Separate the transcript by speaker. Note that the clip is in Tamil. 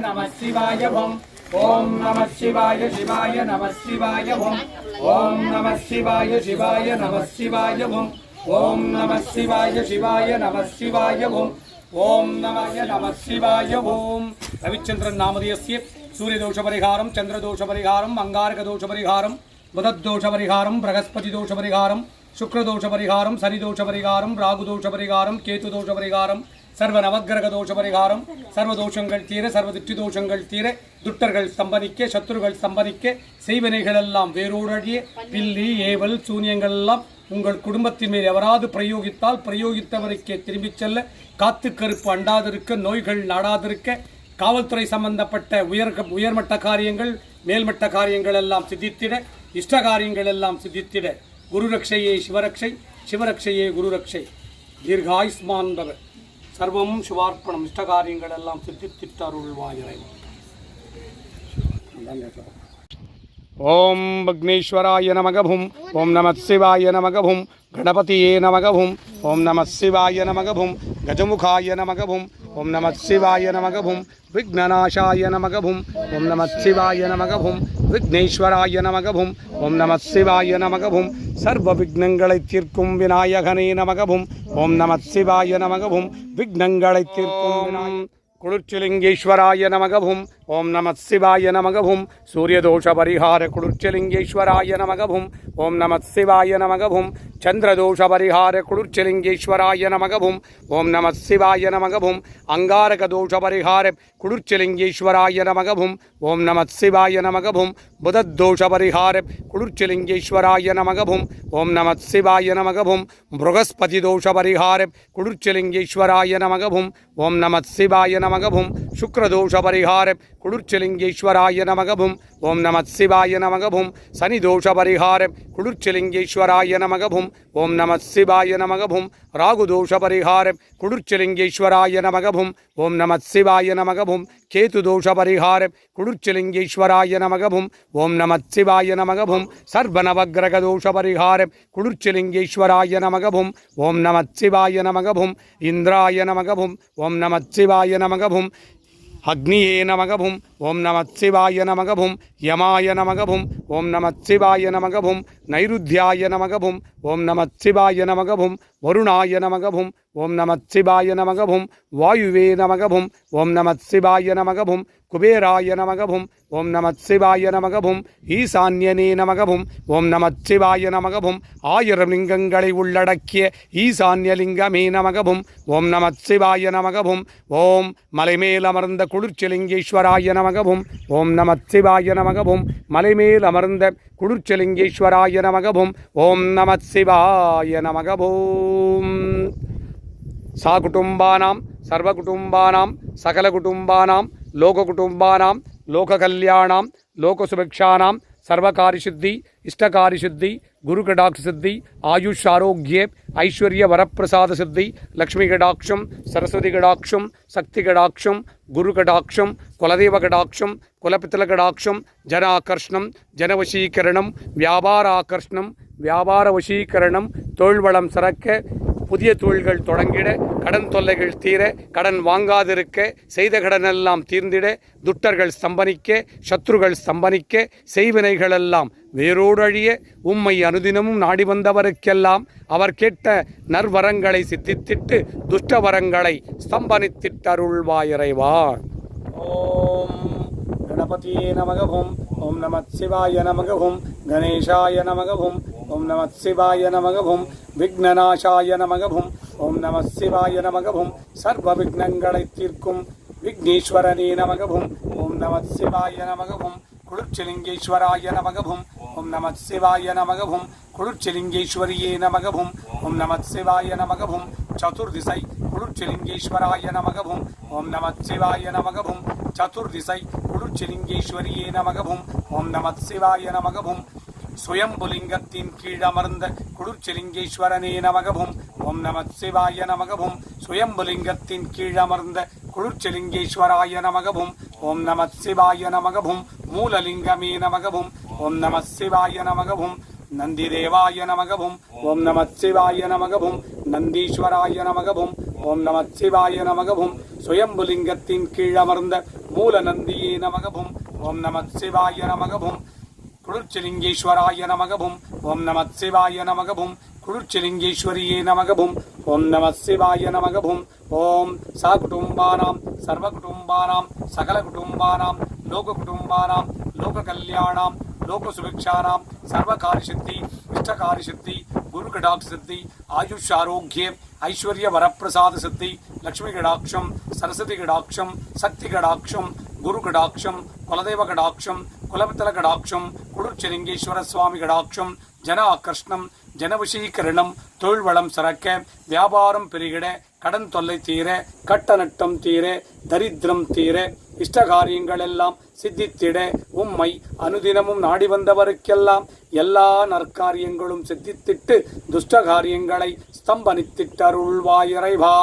Speaker 1: நம சிவாய ஓம் ஓம் நம சிவாய சிவாய நம சிவாய ஓம் ஓம் நம சிவாய சிவாய நம சிவாய ஓம் ஓம் நம சிவாய சிவாய நம சிவாய ஓம் ஓம் நமய நம சிவாய ஓம் ரவிச்சந்திரன் நாமதேசிய சூரியதோஷ பரிகாரம் சந்திரதோஷ பரிகாரம் அங்காரக தோஷ பரிகாரம் புதத்தோஷ பரிகாரம் பிரகஸ்பதி தோஷ பரிகாரம் சுக்ரதோஷ பரிகாரம் சனிதோஷ பரிகாரம் ராகுதோஷ பரிகாரம் சனிதோஷபரிகாரம் தோஷ பரிகாரம் சர்வ நவக்கிரக தோஷ பரிகாரம் சர்வ தோஷங்கள் தீர சர்வ திட்டி தோஷங்கள் தீர துட்டர்கள் ஸ்தம்பனிக்க சத்துருகள் ஸ்தம்பனிக்க செய்வனைகள் எல்லாம் வேரோடழிய பில்லி ஏவல் சூனியங்கள் எல்லாம் உங்கள் குடும்பத்தின் மேல் எவராது பிரயோகித்தால் பிரயோகித்தவருக்கே திரும்பிச் செல்ல காத்து கருப்பு அண்டாதிருக்க நோய்கள் நாடாதிருக்க காவல்துறை சம்பந்தப்பட்ட உயர் உயர்மட்ட காரியங்கள் மேல்மட்ட காரியங்கள் எல்லாம் சித்தித்திட இஷ்ட காரியங்கள் எல்லாம் சித்தித்திட. குருரக்ஷையே சிவரக்ஷை சிவரக்ஷையே குருரக்ஷை. ரக்ஷை சர்வம் சிவார்ப்பணம் இஷ்டகாரியங்கள் எல்லாம் சித்தித்திட்டருள்வாயிரை ஓம் பக்னேஸ்வராய நமகபும் ஓம் நம சிவாய நமகபும் கணபதியே நமகபும் ஓம் நம சிவாய நமகபும் கஜமுகாய நமகபும் ஓம் நம சிவாய நமகபும் விக்னநாசாய நமகபும் ஓம் நம சிவாய நமகபும் விக்னேஸ்வராய நமகபும் ஓம் நம சிவாய நமகபும் சர்வ விக்னங்களை தீர்க்கும் விநாயகனே நமகவும். ஓம் நமத் சிவாய நமகவும். விக்னங்களை தீர்க்கும் குளிர்ச்சிலிங்கேஸ்வராய நமகவும். ஓம் நமத் சிவாய நமகவும். சூரியதோஷ பரிகார குளிர்ச்சிலிங்கேஸ்வராய நமகவும். ஓம் நமத் சிவாய நமகவும். சந்திரதோஷ பரிகார குளிர்ச்சிலிங்கேஸ்வராய நமகவும் ஓம் நம சிவாய நமகவும் அங்காரக தோஷ பரிகார குளிர்ச்சிலிங்கேஸ்வராய நமகவும் ஓம் நம சிவாய நமகவும் புதத்தோஷ பரிகார குளிர்ச்சிலிங்கேஸ்வராய நமகவும் ஓம் நம சிவாய நமகவும் மிருகஸ்பதி தோஷ பரிகார குளிர்ச்சிலிங்கேஸ்வராய நமகவும் ஓம் நம சிவாய நமகவும் சுக்ரதோஷ பரிகார குளிர்ச்சிலிங்கேஸ்வராய நமகவும் ஓம் நமத் சிவாய நமகபும். சனி தோஷ பரிகாரம். குளிர்ச்சிலிங்கேஸ்வராய நமகபும். ஓம் நமத் சிவாய நமகபும். ராகு தோஷ பரிகார குளிர்ச்சிலிங்கேஸ்வராய நமகபும். ஓம் நமத் சிவாய நமகபும். கேது தோஷ பரிகாரம். குளிர்ச்சிலிங்கேஸ்வராய நமகபும். ஓம் நமத் சிவாய நமகபும். சர்வநவகிரக தோஷ பரிகாரம். குளிர்ச்சிலிங்கேஸ்வராய நமகபும். ஓம் நமத் சிவாய நமகபும். இந்திராய நமகபும். ஓம் நமத் சிவாய நமகபும். அக்னியே நமகபும். ஓம் நமச்சிவாய நமகபும் யமாய நமகபும் ஓம் நமச்சிவாய நமகபும் நைருத்தியாய நமகவும் ஓம் நமச்சிவாய நமகபும் வருணாய நமகபும் ஓம் நமச்சிவாய நமகபும் வாயுவே நமகபும் ஓம் நமச்சிவாய நமகபும் குபேராய நமகபும் ஓம் நமச்சிவாய நமகபும் ஈசான்யனே நமகபும் ஓம் நமச்சிவாய நமகபும் ஆயிரம் லிங்கங்களை உள்ளடக்கிய ஈசான்யலிங்கமே நமகபும் ஓம் நமச்சிவாய நமகபும் ஓம் மலைமேல் அமர்ந்த குளிர்ச்சிலிங்கேஸ்வராய நமகவும் ஓம் நமச்சிவாய நமகவும் மலைமேல் அமர்ந்த குளிர்ச்சலிங்கேஸ்வராய நமகவும் ஓம் நமச்சிவாய நமகவும். சா குடும்பானாம் சர்வ குடும்பானாம் சகல குடும்பானாம் லோக குடும்பானாம் லோக கல்யாணாம் லோக சுபிக்ஷானாம் சர்வகாரிசித்தி இஷ்டகாரிசித்தி குரு கடாக் சித்தி ஆயுஷ் ஆரோக்கிய ஐஸ்வர்ய வரப்பிரசாத சித்தி லக்ஷ்மி கடாட்சம் சரஸ்வதி கடாட்சம் சக்தி கடாட்சம் குரு கடாட்சம் குலதெய்வ கடாட்சம் குலபித்தல கடாட்சம் ஜன ஆகர்ஷணம் ஜனவசீகரணம் வியாபார ஆகர்ஷணம் வியாபார வசீகரணம் தொழில் வளம் சிறக்க புதிய தொழில்கள் தொடங்கிட கடன் தொல்லைகள் தீர கடன் வாங்காதிருக்க செய்த கடனெல்லாம் தீர்ந்திட துட்டர்கள் ஸ்தம்பனிக்க சத்ருகள் ஸ்தம்பனிக்க செய்வினைகளெல்லாம் வேரோடழிய உம்மை அனுதினமும் நாடி வந்தவருக்கெல்லாம் அவர் கேட்ட நர்வரங்களை சித்தித்திட்டு துஷ்டவரங்களை ஸ்தம்பனித்திட்டருள்வாயறைவா. ஓம் கணபதியே நமகவும் ஓம் நம சிவாய நமகவும் கணேஷாய நமகவும் ஓம் நம சிவாய நமகவும் விக்னநாசாய நமகவும் ஓம் நம சிவாய நமகவும் சர்வ விக்னங்களை தீர்க்கும் விக்னேஸ்வரனே நமகவும் ஓம் நம சிவாய நமகவும் குளிர்ச்சலிங்கேஸ்வராய நமகவும் ஓம் நம சிவாய நமகவும் குளிர்ச்சலிங்கேஸ்வரியே நமகவும் ஓம் நம சிவாய நமகவும் சதுர்திசை குளிர்ச்சலிங்கேஸ்வராய நமகவும் ஓம் நம சிவாய நமகவும் சதுர்திசை குளிர்ச்சலிங்கேஸ்வரியே நமகவும் ஓம் நம சிவாய நமகவும் சுயம்புலிங்கத்தின் கீழ் அமர்ந்த குளிர்ச்சிலிங்கேஸ்வரனே நமகவும் ஓம் நம சிவாய நமகவும் சுயம்புலிங்கத்தின் கீழ் அமர்ந்த குளிர்ச்சிலிங்கேஸ்வராய நமகவும் ஓம் நம சிவாய நமகவும் மூலலிங்கமே நமகவும் ஓம் நம சிவாய நமகவும் நந்திதேவாய நமகவும் ஓம் நம சிவாய நமகவும் நந்தீஸ்வராய நமகவும் ஓம் நம சிவாய நமகவும் சுயம்புலிங்கத்தின் கீழ் அமர்ந்த மூல நந்தியே நமகவும் ஓம் நம சிவாய நமகவும் குளிர்ச்சிலிங்கேஸ்வராய நமகவும் ஓம் நமத் சிவாய நமகவும் குளிர்ச்சிலிங்கேஸ்வரியே நமகவும் ஓம் நமத் சிவாய நமகவும் ஓம் சகுடும்பானாம் குடும்பானாம் சர்வ குடும்பானாம் சகல குடும்பானாம் லோக குடும்பானாம் லோக கல்யாணாம் லோக சுபிக்ஷானாம் சர்வகாரி சித்தி இஷ்டகாரி சித்தி குரு கடாட்ச சித்தி ஆயுஷ் ஆரோக்கிய ஐஸ்வர்ய வரப்பிரசாத சித்தி லக்ஷ்மி கடாட்சம் சரஸ்வதி கடாட்சம் சக்தி கடாட்சம் குரு கடாட்சம் குலதெய்வ கடாட்சம் குலமித்தல கடாட்சம் குளிர்ச்செலிங்கேஸ்வர சுவாமி கடாட்சம் ஜன ஆக்கர்ஷ்ணம் ஜனவசீகரணம் தொழில் வளம் சிறக்க வியாபாரம் பெருகிட கடன் தொல்லை தீர கட்ட நட்டம் தீர தரித்திரம் தீர இஷ்ட காரியங்கள் எல்லாம் சித்தித்திட உம்மை அனுதினமும் நாடி வந்தவருக்கெல்லாம் எல்லா நற்காரியங்களும் சித்தித்திட்டு துஷ்ட காரியங்களை ஸ்தம்பனித்திட்டருள்வாயிறைவா.